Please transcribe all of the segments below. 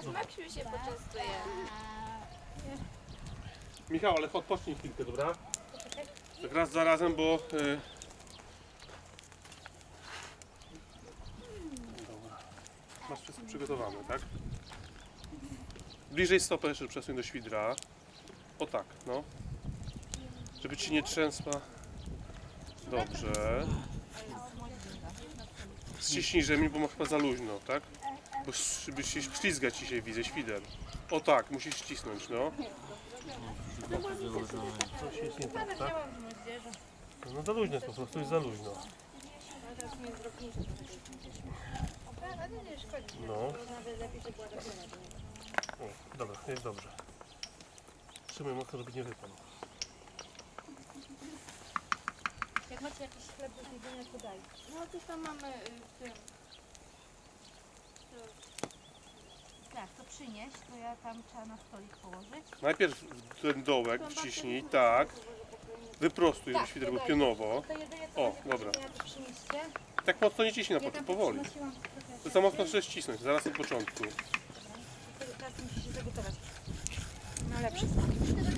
Aż Maksiu się poczęstuje. Michał, ale odpocznij chwilkę, dobra? Tak raz za razem, bo... Y... Dobra. Masz wszystko przygotowane, tak? Bliżej stopę jeszcze przesuń do świdra. O tak, no. Żeby ci nie trzęsła. Dobrze. Ściśnij rzemień, bo ma chyba za luźno, tak? Bo żeby się ślizgać dzisiaj widzę świder. O tak, musisz ścisnąć, no. Coś jest nie tak, tak? No za luźno jest po prostu, jest za luźno. No. O, dobra, jest dobrze. Trzymaj mocno, żeby nie wypadł. Jak macie jakiś chleb do jedzenia, to daj. No coś tam mamy y, w tym. Tak, to przynieś, to ja tam trzeba na stolik położyć. Najpierw ten dołek wciśnij, tak. Wyprostuj, żeby świder był pionowo. To jedzenie to O, macie dobra. jedzenia, to przynieście. Tak mocno nie ciśnij na Ja początku, powoli. przynosiłam trochę To za mocno trzeba ścisnąć, zaraz od początku. Teraz musi się zagotować. Na lepszy smak.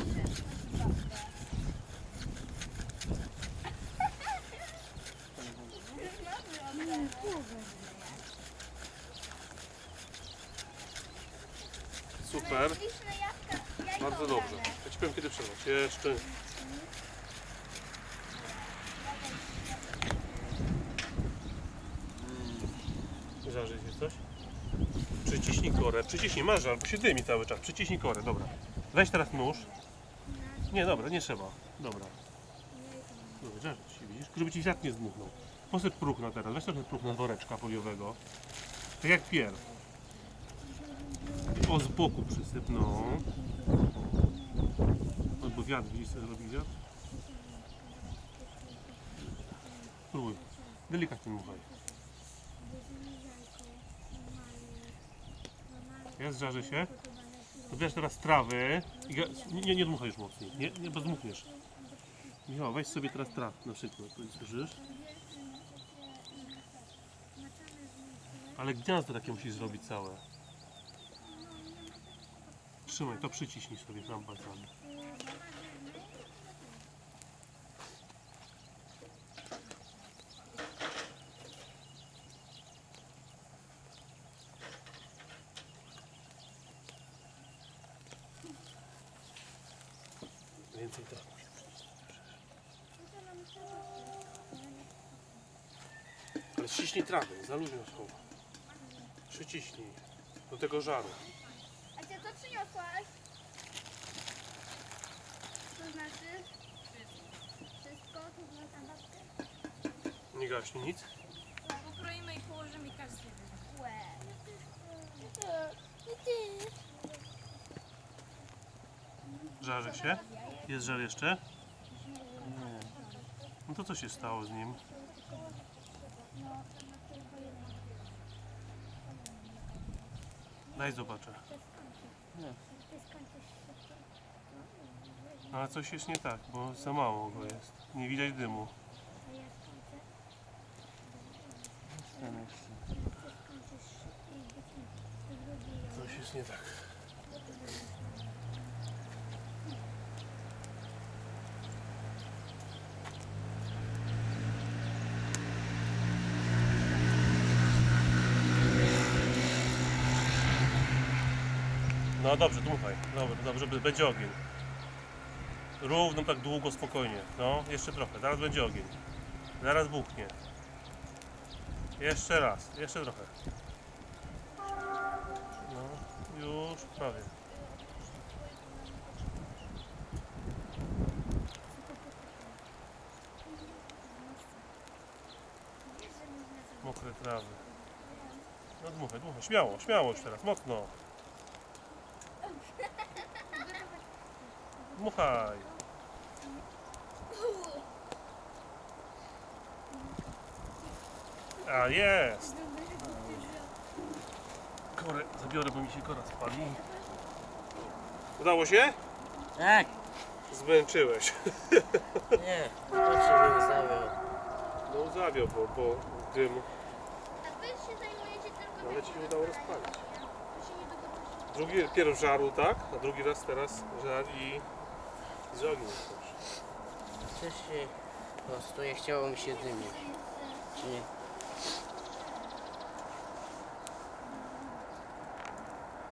Super, bardzo dobrze. Ja ci powiem kiedy przerwać. Jeszcze. Żarzyć jest coś? Przyciśnij korę, przyciśnij, masz żar, bo się dymi cały czas. Przyciśnij korę, dobra. Weź teraz nóż. Nie, dobra, nie trzeba. Dobra. Dobra, żarzyć się, widzisz? Żeby ci wiatr nie zdmuchnął. Posyp próchna teraz, weź trochę próchna woreczka foliowego. Tak jak pierw. O, z boku przysyp, no. Albo wiatr, widzisz co wiatr? Spróbuj. Delikatnie muchaj. Jest, żarzy się. Bierz teraz trawy i ga- nie, nie, dmuchaj już mocniej. Nie, nie, bo zdmuchniesz. Michał, weź sobie teraz traw na przykład, to słyszysz? Ale gniazdo takie musisz zrobić całe. Trzymaj, to przyciśnij sobie tam palcami. Więcej przycisnąć. Ale ściśnij trawę, za luźno schowa. Przyciśnij do tego żaru. A ty co przyniosłaś? To znaczy? Wszystko? To znaczy babkę? Nie gaśnie nic? Pokroimy i położymy każdy. Łe. I ty. Żarzy się? Jest żar jeszcze? No to co się stało z nim? Daj zobaczę. No ale coś jest nie tak, bo za mało go jest. Nie widać dymu. Coś jest nie tak. No dobrze, dmuchaj. Dobrze, dobrze, będzie ogień. Równo, tak długo, spokojnie. No, jeszcze trochę, zaraz będzie ogień. Zaraz buchnie. Jeszcze raz, jeszcze trochę. No, już prawie. Mokre trawy. No dmuchaj, dmuchaj, śmiało, śmiało już teraz, mocno. Dmuchaj. A jest! Korę zabiorę, bo mi się kora spali. Udało się? Tak, Zmęczyłeś. nie, to się nie zawiał. No zawiał, bo, bo dym, A wy się zajmujecie tylko no, ale ci się udało rozpalić. To się nie dokopaliście. Drugi, pierw żarł, tak? A drugi raz teraz żar i z ogniem też. Wcześniej po prostu nie chciało mi się dymić. Czyli